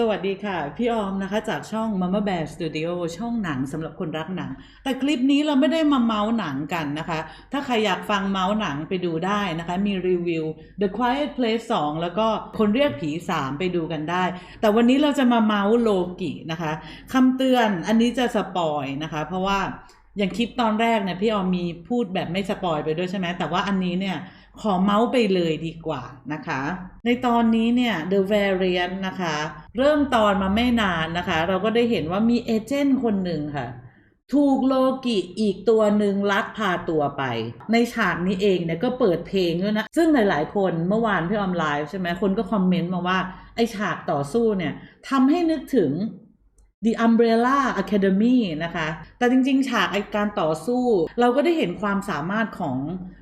สวัสดีค่ะ พี่ออมนะคะจากช่อง Mama Bear Studio ช่องหนังสำหรับคนรักหนัง แต่คลิปนี้เราไม่ได้มาเมาส์หนังกันนะคะ ถ้าใครอยากฟังเมาส์หนังไปดูได้นะคะ มีรีวิว The Quiet Place 2 แล้วก็คนเรียกผี 3 ไปดูกันได้ แต่วันนี้เราจะมาเมาส์โลกินะคะคำเตือนอันนี้จะสปอยนะคะ เพราะว่าอย่างคลิปตอนแรกเนี่ยพี่ออมมีพูดแบบไม่สปอยไปด้วยใช่ไหมแต่ว่าอันนี้เนี่ย ขอเมาส์ไปเลยดีกว่านะคะ ในตอนนี้เนี่ย The Variant นะคะ เริ่มตอนมาไม่นานนะคะ เราก็ได้เห็นว่ามีเอเจนต์คนหนึ่งค่ะ ถูกโลกิอีกตัวหนึ่งลักพาตัวไป ในฉากนี้เองเนี่ยก็เปิดเพลงด้วยนะ ซึ่งหลาย ๆ คนเมื่อวานพี่ออมไลฟ์ใช่ไหมคนก็คอมเมนต์มาว่า ไอฉากต่อสู้เนี่ยทำให้นึกถึง The Umbrella Academy นะคะ แต่จริงๆ ฉากไอการต่อสู้ เราก็ได้เห็นความสามารถของ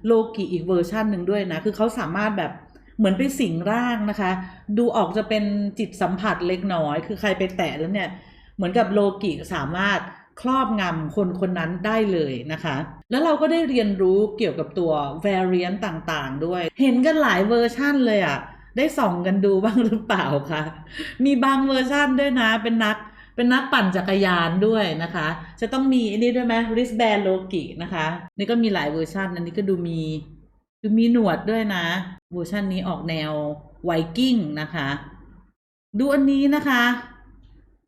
โลกิอีกเวอร์ชันหนึ่งด้วยนะ คือเขาสามารถแบบเหมือนไปสิงร่างนะคะ ดูออกจะเป็นจิตสัมผัสเล็กน้อย คือใครไปแตะแล้วเนี่ย เหมือนกับโลกิสามารถครอบงำคนคนนั้นได้เลยนะคะ แล้วเราก็ได้เรียนรู้เกี่ยวกับตัว variant ต่างๆ ด้วย เห็นกันหลายเวอร์ชั่นเลยอะ่ะ ได้ส่องกันดูบ้างหรือเปล่าคะ มีบางเวอร์ชั่นด้วยนะ เป็นนัก เป็นนักปั่นจักรยานด้วยนะคะ จะต้องมีอันนี้ด้วยไหม wristband โลกินะคะ นี่ก็มีหลายเวอร์ชันอันนี้ก็ดูมีดูมีหนวดด้วยนะ เวอร์ชันนี้ออกแนวไวกิ้งนะคะ ดูอันนี้นะคะ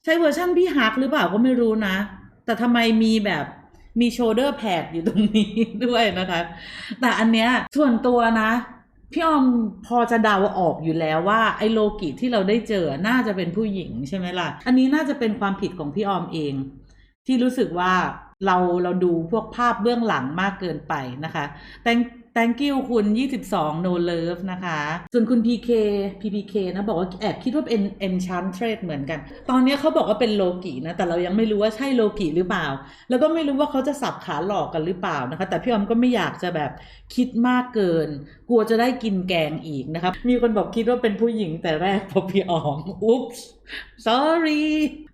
ใช่เวอร์ชันพี่ฮักหรือเปล่าก็ไม่รู้นะ แต่ทำไมมีแบบมีโชเดอร์แพดอยู่ตรงนี้ด้วยนะคะ แต่อันเนี้ยส่วนตัวนะ พี่ออมพอจะเดาออกอยู่แล้วว่าไอ้โลกิที่เราได้เจอน่าจะเป็นผู้หญิงใช่ไหมล่ะ อันนี้น่าจะเป็นความผิดของพี่ออมเอง ที่รู้สึกว่าเราเราดูพวกภาพเบื้องหลังมากเกินไปนะคะ แต่ thank you คุณ 22 no love นะคะ ส่วนคุณ PK PPK นะ บอกว่าแอบคิดว่าเป็น enchantress เหมือนกัน ตอนนี้เขาบอกว่าเป็นโลกินะ แต่เรายังไม่รู้ว่าใช่โลกิหรือเปล่า แล้วก็ไม่รู้ว่าเขาจะสับขาหลอกกันหรือเปล่านะคะ แต่พี่ออมก็ไม่อยากจะแบบคิดมากเกิน กลัวจะได้กินแกงอีกนะครับมีคนบอกคิดว่าเป็นผู้หญิงแต่แรกพอพี่ออมอุ๊ป sorry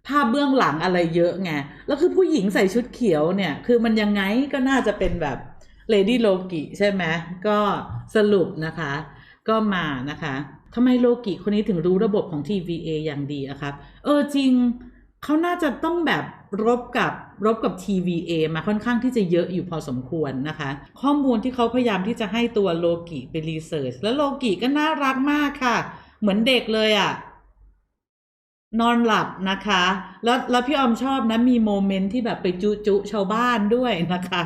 ภาพเบื้องหลังอะไรเยอะไง แล้วคือผู้หญิงใส่ชุดเขียวเนี่ย คือมันยังไงก็น่าจะเป็นแบบ Lady Loki ใช่ไหมก็สรุปนะคะ ก็มานะคะทำไมโลกิคนนี้ถึงรู้ระบบของ TVA อย่างดีอะครับ เออจริงเขาน่าจะต้องแบบรบกับรบกับ TVA มาค่อนข้างที่จะเยอะอยู่พอสมควรนะคะ ข้อมูลที่เขาพยายามที่จะให้ตัวโลกิไปรีเสิร์ชแล้วโลกิก็น่ารักมากค่ะ เหมือนเด็กเลยอะนอนหลับนะคะ แล้วแล้วพี่ออมชอบนะ มีโมเมนต์ที่แบบไปจุจุชาวบ้านด้วยนะคะ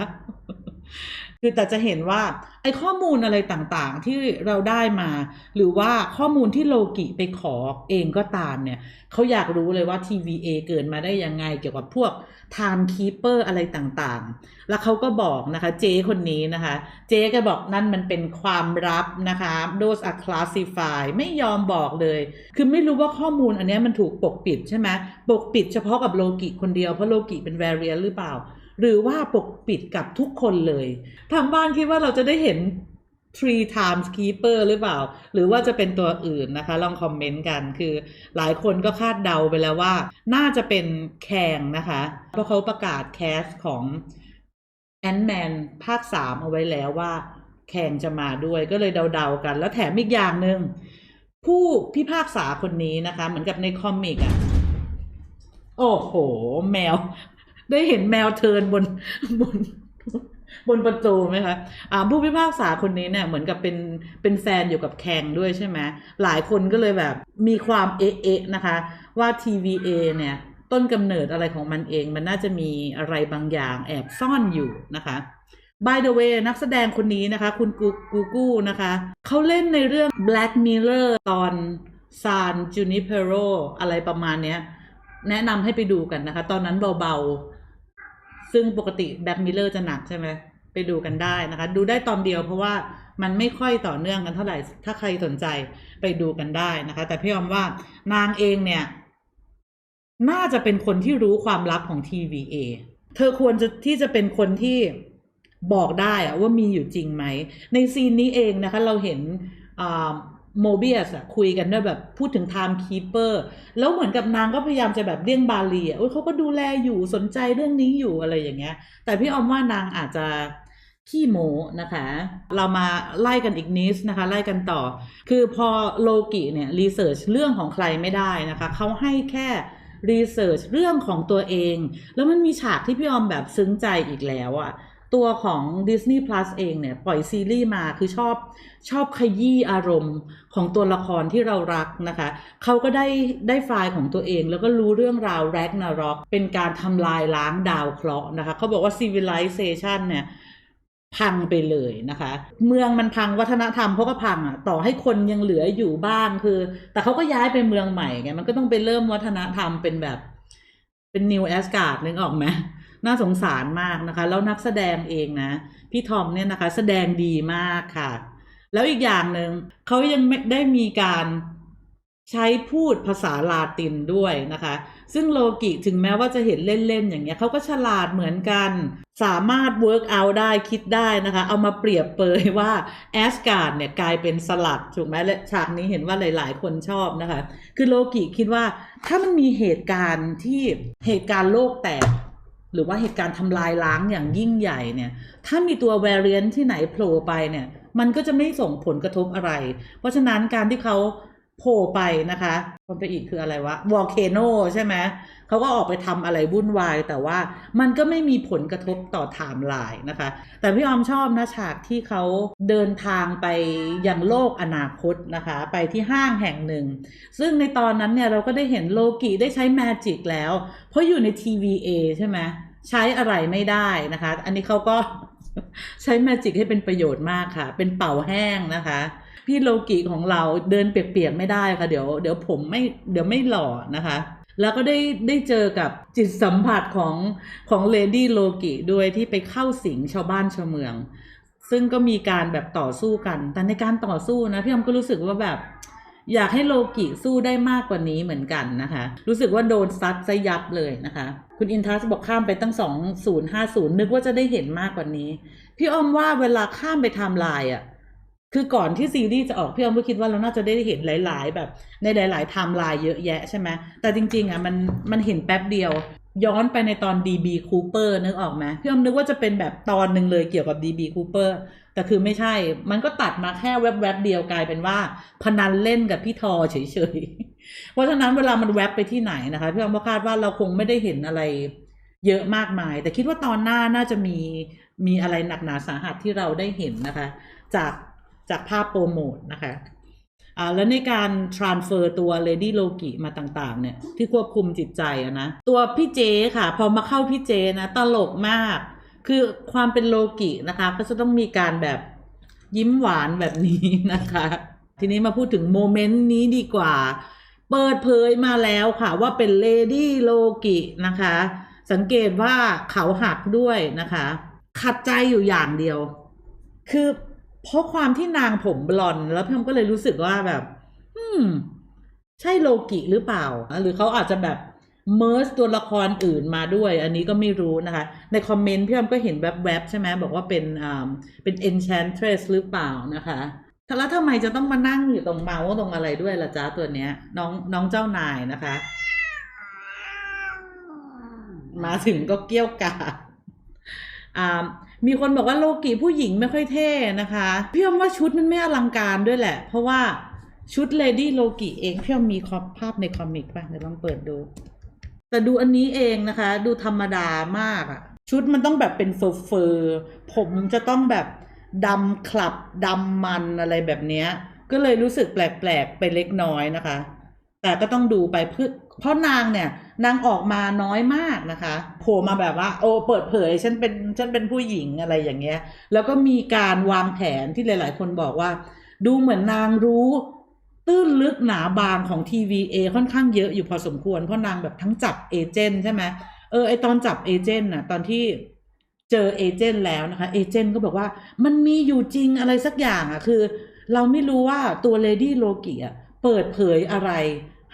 คือแต่จะเห็นว่าไอ้ข้อมูลอะไรต่างๆที่เราได้มา หรือว่าข้อมูลที่โลกิไปขอเองก็ตามเนี่ยเขาอยากรู้เลยว่า TVA เกิดมาได้ยังไงเกี่ยวกับพวก time keeper อะไรต่างๆ แล้วเขาก็บอกนะคะเจ๊คนนี้นะคะ เจก็บอกนั่นมันเป็นความลับนะคะ those are classified ไม่ยอมบอกเลย คือไม่รู้ว่าข้อมูลอันนี้มันถูกปกปิดใช่ไหมปกปิดเฉพาะกับโลกิคนเดียวเพราะโลกิเป็น variant หรือเปล่า หรือว่าปกปิดกับทุกคนเลยทางบ้านคิดว่าเราจะได้เห็น three times keeper หรือเปล่า หรือว่าจะเป็นตัวอื่นนะคะ ลองคอมเมนต์กันคือหลายคนก็คาดเดาไปแล้วว่า น่าจะเป็นแคงนะคะ เพราะเขาประกาศแคสของแอนแมนภาคสามเอาไว้แล้วว่าแขงจะมาด้วยก็เลยเดาๆกัน แล้วแถมอีกอย่างหนึ่งผู้พิพากษาคนนี้นะคะ เหมือนกับในคอมิกอะโอ้โห แมว ได้เห็นแมวเทินบนบนบนประตูไหมคะอ่าผู้พิพากษาคนนี้เนี่ยเหมือนกับเป็นเป็นแฟนอยู่กับแคงด้วยใช่ไหมหลายคนก็เลยแบบมีความเอ๊ะนะคะ ว่า TVA เนี่ย ต้นกำเนิดอะไรของมันเอง มันน่าจะมีอะไรบางอย่างแอบซ่อนอยู่นะคะ By the way นักแสดงคนนี้นะคะ คุณกูกูกูนะคะ เขาเล่นในเรื่อง Black Mirror ตอน San Junipero อะไรประมาณเนี้ย แนะนำให้ไปดูกันนะคะ ตอนนั้นเบาๆ ซึ่งปกติ Black Mirror จะหนักใช่ไหมไปดูกันได้นะคะ ดูได้ตอนเดียวเพราะว่ามันไม่ค่อยต่อเนื่องกันเท่าไหร่ ถ้าใครสนใจไปดูกันได้นะคะ แต่พี่ยอมว่านางเองเนี่ย น่าจะเป็นคนที่รู้ความลับของ TVA เธอควรจะที่จะเป็นคนที่บอกได้อะว่ามีอยู่จริงไหม ในซีนนี้เองนะคะ เราเห็น โมเบียสอะคุยกันด้วยแบบพูดถึง Time Keeper แล้วเหมือนกับนางก็พยายามจะแบบเลี่ยงบาลีอะเขาก็ดูแลอยู่สนใจเรื่องนี้อยู่อะไรอย่างเงี้ย แต่พี่ออมว่านางอาจจะขี้โมนะคะ เรามาไล่กันอีกนิดนะคะ ไล่กันต่อ คือพอโลกิเนี่ยรีเสิร์ชเรื่องของใครไม่ได้นะคะเขาให้แค่รีเสิร์ชเรื่องของตัวเอง แล้วมันมีฉากที่พี่ออมแบบซึ้งใจอีกแล้วอะ ตัวของ Disney Plus เองเนี่ย ปล่อยซีรีส์มาคือชอบชอบขยี้อารมณ์ของตัวละครที่เรารักนะคะ เขาก็ได้ได้ไฟล์ของตัวเองแล้วก็รู้เรื่องราวแร็กนารอกเป็นการทำลายล้างดาวเคราะห์นะคะ เขาบอกว่า civilization เนี่ยพังไปเลยนะคะ เมืองมันพังวัฒนธรรมเขาก็พังอะต่อให้คนยังเหลืออยู่บ้างคือ แต่เขาก็ย้ายไปเมืองใหม่ไงมันก็ต้องไปเริ่มวัฒนธรรมเป็นแบบเป็นนิวแอสการ์ดนึกออกไหม น่าสงสารมากนะคะ แล้วนักแสดงเองนะ พี่ทอมเนี่ยนะคะ แสดงดีมากค่ะ แล้วอีกอย่างหนึ่งเขายังได้มีการใช้พูดภาษาลาตินด้วยนะคะ ซึ่งโลกิถึงแม้ว่าจะเห็นเล่น ๆ อย่างเงี้ยเขาก็ฉลาดเหมือนกัน สามารถ work out ได้คิดได้นะคะ เอามาเปรียบเปยว่าแอสการ์ดเนี่ยกลายเป็นสลัด ถูกไหมและฉากนี้เห็นว่าหลาย ๆ คนชอบนะคะ คือโลกิคิดว่าถ้ามันมีเหตุการณ์ที่เหตุการณ์โลกแตก หรือว่าเหตุการณ์ทำลายล้างอย่างยิ่งใหญ่เนี่ย ถ้ามีตัว variant ที่ไหนโผล่ไปเนี่ย มันก็จะไม่ส่งผลกระทบอะไร เพราะฉะนั้นการที่เขา โผล่ไปนะคะคนไปอีกคืออะไรวะ volcano ใช่ไหมเขาก็ออกไปทำอะไรวุ่นวาย แต่ว่ามันก็ไม่มีผลกระทบต่อไทม์ไลน์นะคะ แต่พี่ออมชอบนะฉากที่เขาเดินทางไปยังโลกอนาคตนะคะ ไปที่ห้างแห่งหนึ่ง ซึ่งในตอนนั้นเนี่ยเราก็ได้เห็นโลกิได้ใช้แมจิกแล้ว เพราะอยู่ใน TVA ใช่ไหมใช้อะไรไม่ได้นะคะ อันนี้เขาก็ใช้แมจิกให้เป็นประโยชน์มากค่ะ เป็นเป่าแห้งนะคะ พี่โลกิของเราเดินเปียกๆไม่ได้ค่ะ เดี๋ยวเดี๋ยวผมไม่เดี๋ยวไม่หล่อนะคะ แล้วก็ได้ได้เจอกับจิตสัมผัสของของเลดี้โลกิด้วยที่ไปเข้าสิงชาวบ้านชาวเมือง ซึ่งก็มีการแบบต่อสู้กัน แต่ในการต่อสู้นะพี่อมก็รู้สึกว่าแบบอยากให้โลกิสู้ได้มากกว่านี้เหมือนกันนะคะ รู้สึกว่าโดนซัดซะยับเลยนะคะ คุณอินทัสบอกข้ามไปตั้ง 2050 นึกว่าจะได้เห็นมากกว่านี้ พี่ออมว่าเวลาข้ามไปไทม์ไลน์อะ คือก่อนที่ซีรีส์จะออกพี่ออมก็คิดว่าเราน่าจะได้เห็นหลาย ๆ แบบในหลาย ๆไทม์ไลน์เยอะแยะใช่ไหมแต่จริง ๆ อะมันมันเห็นแป๊บเดียว ย้อนไปในตอน DB Cooper นึกออกไหมพี่ออมนึกว่าจะเป็นแบบตอนหนึ่งเลยเกี่ยวกับ DB Cooper แต่คือไม่ใช่ มันก็ตัดมาแค่แวบๆเดียวกลายเป็นว่า พนันเล่นกับพี่ทอเฉยๆ เพราะฉะนั้นเวลามันแวบไปที่ไหนนะคะพี่ออมก็คาดว่าเราคงไม่ได้เห็นอะไรเยอะมากมาย แต่คิดว่าตอนหน้าน่าจะมีมีอะไรหนักหนาสาหัสที่เราได้เห็นนะคะ จาก จากภาพโปรโมทนะคะอ่าแล้วในการ transfer ตัว Lady Loki มาต่างๆ เนี่ย ที่ควบคุมจิตใจอะนะ ตัวพี่เจค่ะ พอมาเข้าพี่เจนะ ตลกมาก คือความเป็นโลกินะคะ ก็จะต้องมีการแบบยิ้มหวานแบบนี้นะคะ ทีนี้มาพูดถึงโมเมนต์นี้ดีกว่า เปิดเผยมาแล้วค่ะว่าเป็นเลดี้โลกินะคะ สังเกตว่าเขาหักด้วยนะคะ ขัดใจอยู่อย่างเดียว คือ เพราะความที่นางผมบลอนแล้วพี่อมก็เลยรู้สึกว่าแบบ อืม ใช่โลกิหรือเปล่า หรือเขาอาจจะแบบเมิร์สตัวละครอื่นมาด้วย อันนี้ก็ไม่รู้นะคะ ในคอมเมนต์พี่อมก็เห็นแวบๆใช่ไหมบอกว่าเป็นอ่าเป็น enchantress หรือเปล่านะคะแล้วทำไมจะต้องมานั่งอยู่ตรงเมาส์ตรงอะไรด้วยล่ะจ๊ะตัวเนี้ย น้องน้องเจ้านายนะคะ มาถึงก็เกี้ยวกาดอ่า มีคนบอกว่าโลกิผู้หญิงไม่ค่อยเท่นะคะพี่อมว่าชุดมันไม่อลังการด้วยแหละ เพราะว่าชุดเลดี้โลกิเองพี่อมมีคอภาพในคอมิกป่ะเดี๋ยวลองเปิดดู แต่ดูอันนี้เองนะคะ ดูธรรมดามากอะชุดมันต้องแบบเป็นเฟอร์เฟอร์ผมจะต้องแบบดำคลับดำมันอะไรแบบเนี้ย ก็เลยรู้สึกแปลกๆไปเล็กน้อยนะคะ แต่ก็ต้องดูไปเพื่อเพราะนางเนี่ย นางออกมาน้อยมากนะคะโผล่มาแบบว่าโอ้เปิดเผยฉันเป็นฉันเป็นผู้หญิงอะไรอย่างเงี้ย แล้วก็มีการวางแผนที่หลาย ๆ คนบอกว่า ดูเหมือนนางรู้ตื้นลึกหนาบางของ TVA ค่อนข้างเยอะอยู่พอสมควร เพราะนางแบบทั้งจับเอเจนต์ใช่ไหมเออไอตอนจับเอเจนต์น่ะตอนที่เจอเอเจนต์แล้วนะคะเอเจนต์ก็บอกว่ามันมีอยู่จริงอะไรสักอย่างอะคือ เราไม่รู้ว่าตัวเลดี้โลกิอะเปิดเผยอะไร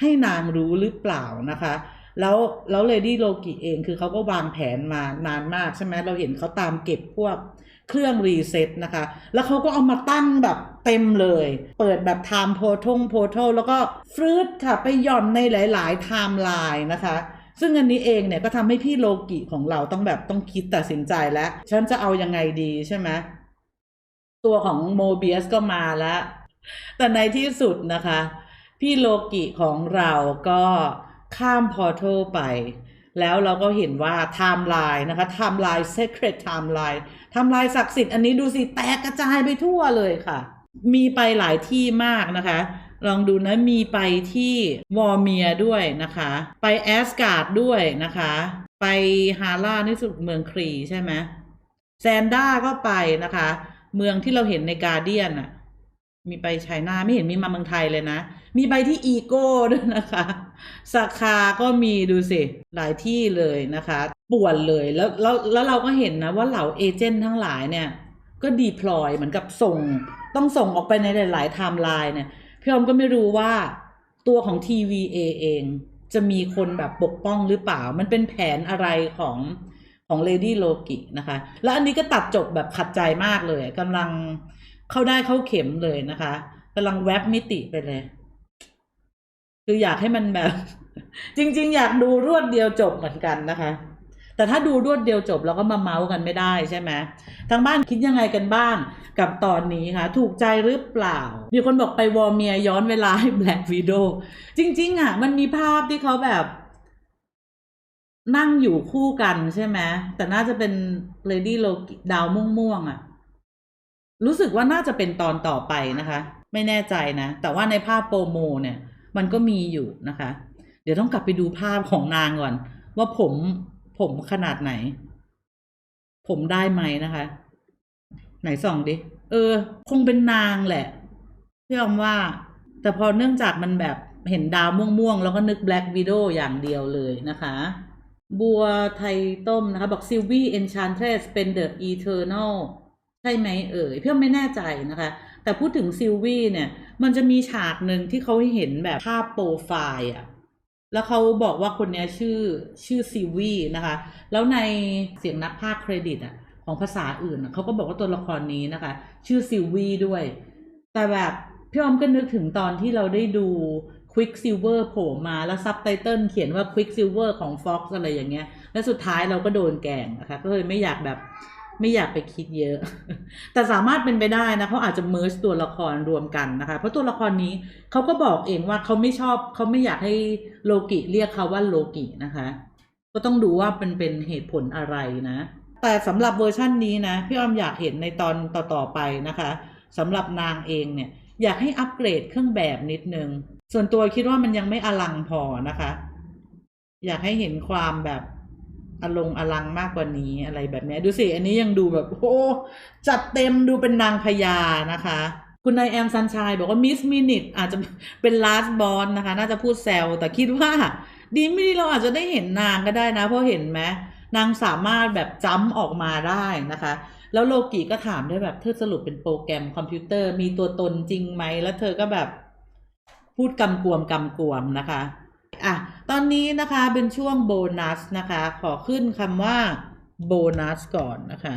ให้นางรู้หรือเปล่านะคะ แล้วแล้วเลดี้โลกิเองคือเขาก็วางแผนมานานมากใช่ไหมเราเห็นเขาตามเก็บพวกเครื่องรีเซ็ตนะคะ แล้วเขาก็เอามาตั้งแบบเต็มเลย เปิดแบบไทม์โพทงโพทแล้วก็ฟรืดค่ะ ไปหย่อนในหลายๆไทม์ไลน์นะคะ ซึ่งอันนี้เองเนี่ยก็ทำให้พี่โลกิของเราต้องแบบต้องคิดตัดสินใจแล้ว ฉันจะเอายังไงดีใช่ไหมตัวของโมเบียสก็มาแล้ว แต่ในที่สุดนะคะ พี่โลกิของเราก็ ข้ามพอร์ทัลไป แล้วเราก็เห็นว่าไทม์ไลน์นะคะไทม์ไลน์ secret timeline ไทม์ไลน์ศักดิ์สิทธิ์อันนี้ดูสิ แตกกระจายไปทั่วเลยค่ะ มีไปหลายที่มากนะคะ ลองดูนะมีไปที่วอร์เมียด้วยนะคะ ไปแอสการ์ดด้วยนะคะ ไปฮาร่านี่สุดเมืองครีใช่ไหมแซนด้าก็ไปนะคะ เมืองที่เราเห็นในการเดียนอะมีไปไชน่าไม่เห็นมีมาเมืองไทยเลยนะ มีไปที่อีโก้ด้วยนะคะ สาขาก็มีดูสิ หลายที่เลยนะคะป่วนเลยแล้วแล้วแล้วเราก็เห็นนะว่าเหล่าเอเจนต์ทั้งหลายเนี่ย ก็ดีพลอยเหมือนกับส่ง ต้องส่งออกไปในหลายๆไทม์ไลน์เนี่ยพี่อมก็ไม่รู้ว่าตัวของ TVA เองจะมีคนแบบปกป้องหรือเปล่า มันเป็นแผนอะไรของของ Lady Loki นะคะ แล้วอันนี้ก็ตัดจบแบบขัดใจมากเลยกำลังเข้าได้เข้าเข็มเลยนะคะกำลังแวบมิติไปเลย คืออยากให้มันแบบ จริง ๆ อยากดูรวดเดียวจบเหมือนกันนะคะ แต่ถ้าดูรวดเดียวจบเราก็มาเมาส์กันไม่ได้ใช่ไหมทางบ้านคิดยังไงกันบ้าง กับตอนนี้คะถูกใจหรือเปล่า มีคนบอกไปวอร์เมียย้อนเวลาให้แบล็กวีโดจริง ๆ อะ มันมีภาพที่เขาแบบ นั่งอยู่คู่กันใช่ไหมแต่น่าจะเป็นเลดี้โลดาวม่วงๆอะ รู้สึกว่าน่าจะเป็นตอนต่อไปนะคะ ไม่แน่ใจนะ แต่ว่าในภาพโปรโมเนี่ย มันก็มีอยู่นะคะ เดี๋ยวต้องกลับไปดูภาพของนางก่อน ว่าผมผมขนาดไหน ผมได้ไหมนะคะ ไหนส่องดิเออ คงเป็นนางแหละพี่อมว่า แต่พอเนื่องจากมันแบบเห็นดาวม่วงๆ แล้วก็นึก Black Widow อย่างเดียวเลยนะคะ บัวไทยต้มนะคะ บอกซิลวี่เอนชานเทสเป็นเดอะอีเทอร์นลใช่ไหมเอ่ยพี่อมไม่แน่ใจนะคะ แต่พูดถึงซิลวี่เนี่ย มันจะมีฉากหนึ่งที่เขาเห็นแบบภาพโปรไฟล์อะแล้วเขาบอกว่าคนนี้ชื่อชื่อซิวีนะคะ แล้วในเสียงนักพากย์เครดิตอะของภาษาอื่นอะเขาก็บอกว่าตัวละครนี้นะคะ ชื่อซิลวีด้วย แต่แบบพี่ออมก็นึกถึงตอนที่เราได้ดู Quicksilver โผล่มาแล้วซับไตเติลเขียนว่า Quicksilver ของ Fox อะไรอย่างเงี้ย แล้วสุดท้ายเราก็โดนแกงนะคะ ก็เลยไม่อยากแบบ ไม่อยากไปคิดเยอะ แต่สามารถเป็นไปได้นะเขาอาจจะเมิร์ตัวละครรวมกันนะคะ เพราะตัวละครนี้เขาก็บอกเองว่าเขาไม่ชอบเขาไม่อยากให้โลกิเรียกเขาว่าโลกินะคะ ก็ต้องดูว่าเป็นเป็นเหตุผลอะไรนะ แต่สำหรับเวอร์ชั่นนี้นะพี่อ้อมอยากเห็นในตอนต่อๆไปนะคะสำหรับนางเองเนี่ยอยากให้อัปเกรดเครื่องแบบนิดนึง ส่วนตัวคิดว่ามันยังไม่อลังพอนะคะ อยากให้เห็นความแบบ อลงอลังมากกว่านี้อะไรแบบนี้ดูสิ อันนี้ยังดูแบบโอ้จัดเต็มดูเป็นนางพญานะคะ คุณนายแอมซันชายบอกว่ามิสมินิทอาจจะเป็นลาสบอลนะคะ น่าจะพูดแซวแต่คิดว่า ดีไม่ดีเราอาจจะได้เห็นนางก็ได้นะ เพราะเห็นไหมนางสามารถแบบจ้ำออกมาได้นะคะ แล้วโลกิก็ถามได้แบบเธอสรุปเป็นโปรแกรมคอมพิวเตอร์มีตัวตนจริงไหมแล้วเธอก็แบบพูดกำกวมกำกวมนะคะ อะตอนนี้นะคะเป็นช่วงโบนัสนะคะ ขอขึ้นคำว่าโบนัสก่อนนะคะ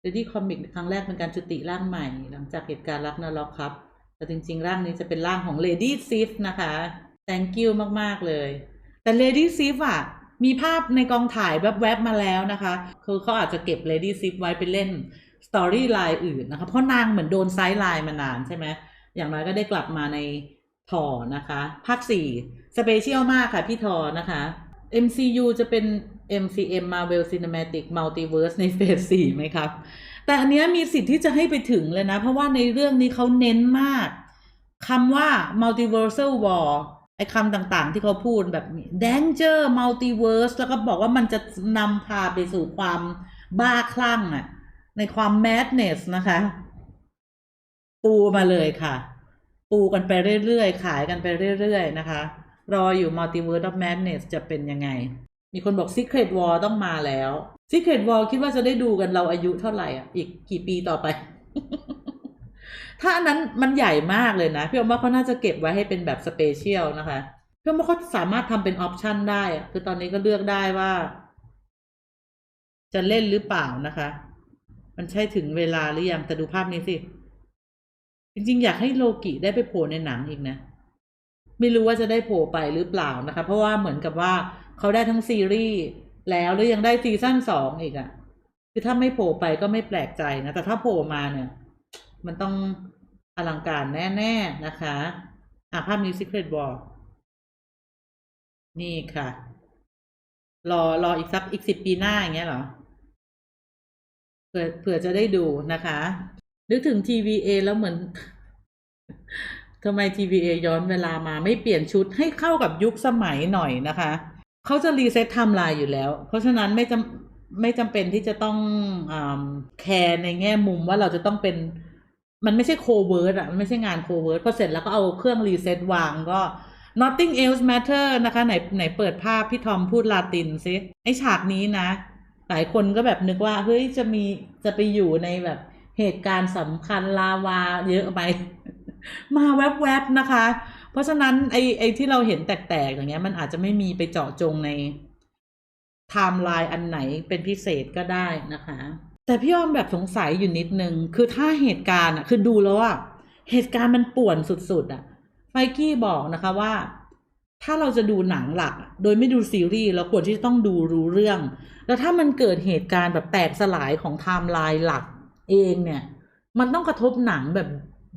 เดดี้คอมิกครั้งแรกเป็นการจุติร่างใหม่ หลังจากเหตุการณ์รักนารกครับ แต่จริงๆ ร่างนี้จะเป็นร่างของ Lady Sif นะคะ thank you มากๆเลย แต่ Lady Sif อะมีภาพในกองถ่ายแวบๆมาแล้วนะคะ คือเขาอาจจะเก็บ Lady Sif ไว้ไปเล่นสตอรี่ไลน์อื่นนะคะ เพราะนางเหมือนโดนไซด์ไลน์มานานใช่ไหมอย่างน้อยก็ได้กลับมาใน ทอนะคะภาค4สเปเชียลมากค่ะพี่ทอนะคะ MCU จะเป็น MCM Marvel Cinematic Multiverse ในเฟส4ไหมครับ แต่อันเนี้ยมีสิทธิ์ที่จะให้ไปถึงเลยนะ เพราะว่าในเรื่องนี้เขาเน้นมากคำว่า multiversal war ไอ้คำต่างๆที่เขาพูดแบบ danger multiverse แล้วก็บอกว่ามันจะนำพาไปสู่ความบ้าคลั่งอะในความ madness นะคะ ปูมาเลยค่ะ ปูกันไปเรื่อยๆ ขายกันไปเรื่อยๆ นะคะ รออยู่ multiverse of madness จะเป็นยังไง มีคนบอก secret war ต้องมาแล้ว secret war คิดว่าจะได้ดูกันเราอายุเท่าไหร่อะ อีกกี่ปีต่อไป ถ้าอันนั้นมันใหญ่มากเลยนะ พี่อมว่าเขาน่าจะเก็บไว้ให้เป็นแบบสเปเชียลนะคะพี่อมว่าเขาสามารถทำเป็นออปชันได้ คือตอนนี้ก็เลือกได้ว่า จะเล่นหรือเปล่านะคะ มันใช่ถึงเวลาหรือยังแต่ดูภาพนี้สิ จริงๆ อยากให้โลกิได้ไปโผล่ในหนังอีกนะ ไม่รู้ว่าจะได้โผล่ไปหรือเปล่านะคะ เพราะว่าเหมือนกับว่าเขาได้ทั้งซีรีส์แล้วแล้วยังได้ซีซั่นสองอีกอะคือถ้าไม่โผล่ไปก็ไม่แปลกใจนะ แต่ถ้าโผล่มาเนี่ย มันต้องอลังการแน่ ๆ นะคะ อะ ภาพนี้ Secret War นี่ค่ะ รอรออีกสักอีกสิบปีหน้าอย่างเงี้ยเหรอเผื่อเผื่อจะได้ดูนะคะ นึกถึง TVA แล้วเหมือนทำไม TVA ย้อนเวลามาไม่เปลี่ยนชุดให้เข้ากับยุคสมัยหน่อยนะคะ เขาจะรีเซ็ตไทม์ไลน์อยู่แล้ว เพราะฉะนั้นไม่จำไม่จำเป็นที่จะต้องอแคร์ในแง่มุมว่าเราจะต้องเป็น มันไม่ใช่โคเวิร์ดอะมันไม่ใช่งานโคเวิร์ดพอเสร็จแล้วก็เอาเครื่องรีเซ็ตวางก็ nothing else matter นะคะ ไหนไหนเปิดภาพพี่ทอมพูดลาตินซิไอฉากนี้นะ หลายคนก็แบบนึกว่า เฮ้ยจะมีจะไปอยู่ในแบบ เหตุการณ์สำคัญลาวาเยอะไป มาแวบๆนะคะ เพราะฉะนั้นไอไอที่เราเห็นแตกๆอย่างเงี้ย มันอาจจะไม่มีไปเจาะจงในไทม์ไลน์อันไหนเป็นพิเศษก็ได้นะคะ แต่พี่อ้อมแบบสงสัยอยู่นิดนึง คือถ้าเหตุการณ์อะ คือดูแล้วอะเหตุการณ์มันป่วนสุดๆอะไฟกี้บอกนะคะว่าถ้าเราจะดูหนังหลัก โดยไม่ดูซีรีส์เราควรที่จะต้องดูรู้เรื่อง แล้วถ้ามันเกิดเหตุการณ์แบบแตกสลายของไทม์ไลน์หลัก เองเนี่ย มันต้องกระทบหนังแบบ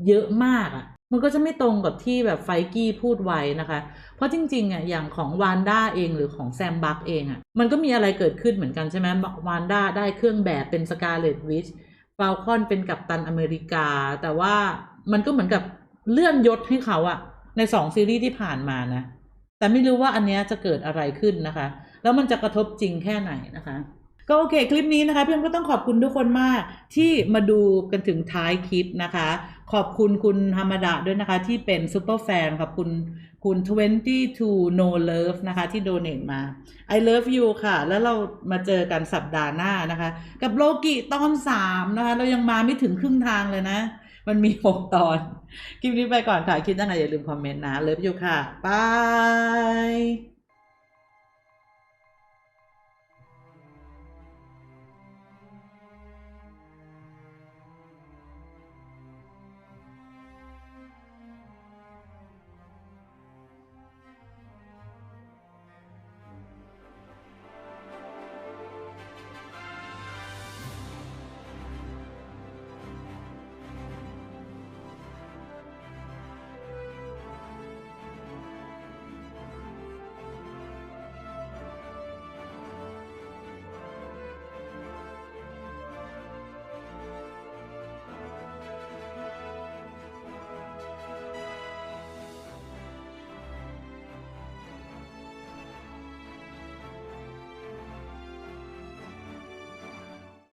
เยอะมากอะ่ะ มันก็จะไม่ตรงกับที่แบบไฟกี้พูดไว้นะคะ เพราะจริงๆอะอย่างของวานด้าเองหรือของแซมบักเองอะ มันก็มีอะไรเกิดขึ้นเหมือนกันใช่ไหมวานด้าได้เครื่องแบบเป็นสกาเลตวิชฟาลคอนเป็นกัปตันอเมริกา แต่ว่ามันก็เหมือนกับเลื่อนยศให้เขาอะในสองซีรีส์ที่ผ่านมานะ แต่ไม่รู้ว่าอันเนี้ยจะเกิดอะไรขึ้นนะคะ แล้วมันจะกระทบจริงแค่ไหนนะคะ ก็โอเคคลิปนี้นะคะเพื่อนก็ต้องขอบคุณทุกคนมากที่มาดูกันถึงท้ายคลิปนะคะ ขอบคุณคุณธรรมดาด้วยนะคะ ที่เป็นซูเปอร์แฟนขอบคุณคุณ 22 no love นะคะ ที่โดเน a มา I love you ค่ะ แล้วเรามาเจอกันสัปดาห์หน้านะคะ กับโลกิตอน 3 นะคะ เรายังมาไม่ถึงครึ่งทางเลยนะ มันมี 6 ตอน คลิปนี้ไปก่อนค่ะ คิดยังไงอย่าลืมคอมเมนต์นะ เลิฟยูค่ะบาย